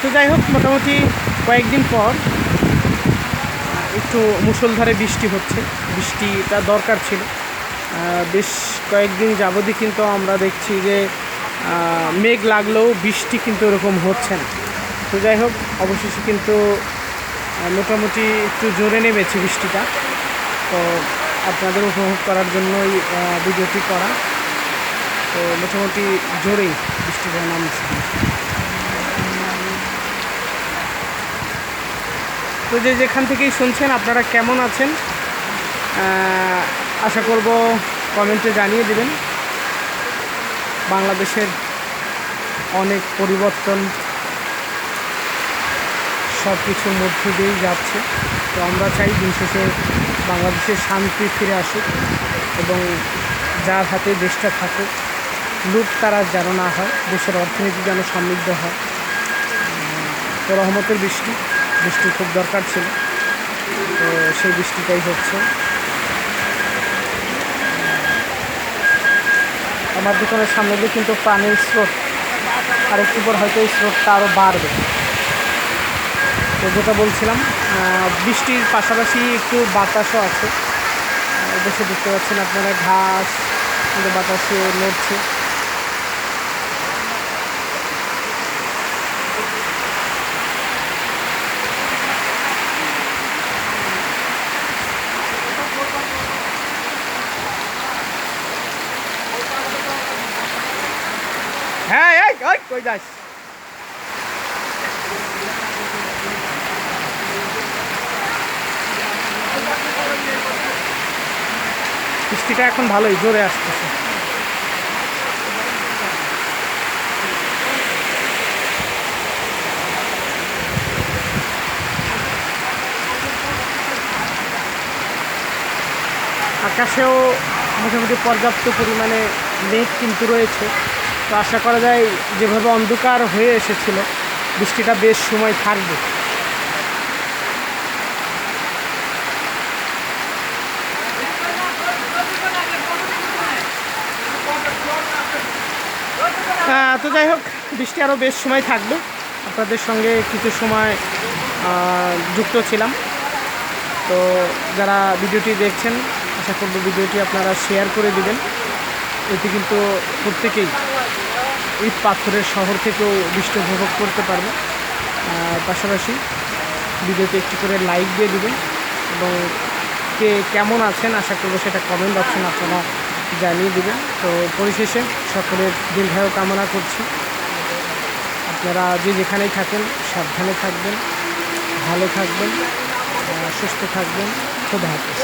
তো যাই হোক, মোটামুটি কয়েকদিন পর একটু মুষলধারে বৃষ্টি হচ্ছে। বৃষ্টিটা দরকার ছিল। বেশ কয়েকদিন যাবতই কিন্তু আমরা দেখছি যে মেঘ লাগলেও বৃষ্টি কিন্তু এরকম হচ্ছে না। তো যাই হোক, অবশেষে কিন্তু মোটামুটি একটু জোরে নেমেছে বৃষ্টিটা। তো আপনাদের উপভোগ করার জন্যই ভিডিওটি করা। তো মোটামুটি জোরেই বৃষ্টিটা নামছে। তো যে যেখান থেকেই শুনছেন, আপনারা কেমন আছেন? আশা করব কমেন্টে জানিয়ে দেবেন। বাংলাদেশের অনেক পরিবর্তন সব কিছুর মধ্য দিয়েই যাচ্ছে। তো আমরা চাই দিন শেষে বাংলাদেশের শান্তি ফিরে আসুক এবং যার হাতে দেশটা থাকুক, লুট তারা যেন না হয়, দেশের অর্থনীতি যেন সমৃদ্ধ হয়। তো রহমতের বৃষ্টি। বৃষ্টি খুব দরকার ছিল। তো সেই বৃষ্টিটাই হচ্ছে। আমার দোকানের সামনে দিয়ে কিন্তু পানির স্রোত, আর একটু পর হয়তো এই স্রোতটা আরও বাড়বে। তো যেটা বলছিলাম বৃষ্টির পাশাপাশি একটু বাতাসও আছে। দেশে দেখতে পাচ্ছেন আপনারা, ঘাস কিন্তু বাতাসে নড়ছে হ্যাঁ এই ওই কই যাস বৃষ্টিটা এখন ভালোই, জোরে আসতেছে। আকাশেও মোটামুটি পর্যাপ্ত পরিমাণে মেঘ কিন্তু রয়েছে। তো আশা করা যায় যেভাবে অন্ধকার হয়ে এসেছিল, বৃষ্টিটা বেশ সময় থাকবে। তো যাই হোক, বৃষ্টি আরও বেশ সময় থাকবে। আপনাদের সঙ্গে কিছু সময় যুক্ত ছিলাম। তো যারা ভিডিওটি দেখছেন, আশা করব ভিডিওটি আপনারা শেয়ার করে দিবেন। এতে কিন্তু প্রত্যেকেই ঈদ পাথরের শহর থেকেও বৃষ্টি উপভোগ করতে পারবে। পাশাপাশি ভিডিওতে একটি করে লাইক দিয়ে দেবেন এবং কে কেমন আছেন আশা করব সেটা কমেন্ট অপশন আপনারা জানিয়ে দেবেন। তো পরিশেষে সকলের দীর্ঘায়ু কামনা করছি। আপনারা যে যেখানেই থাকেন সাবধানে থাকবেন, ভালো থাকবেন সুস্থ থাকবেন। খুব হাফিজ।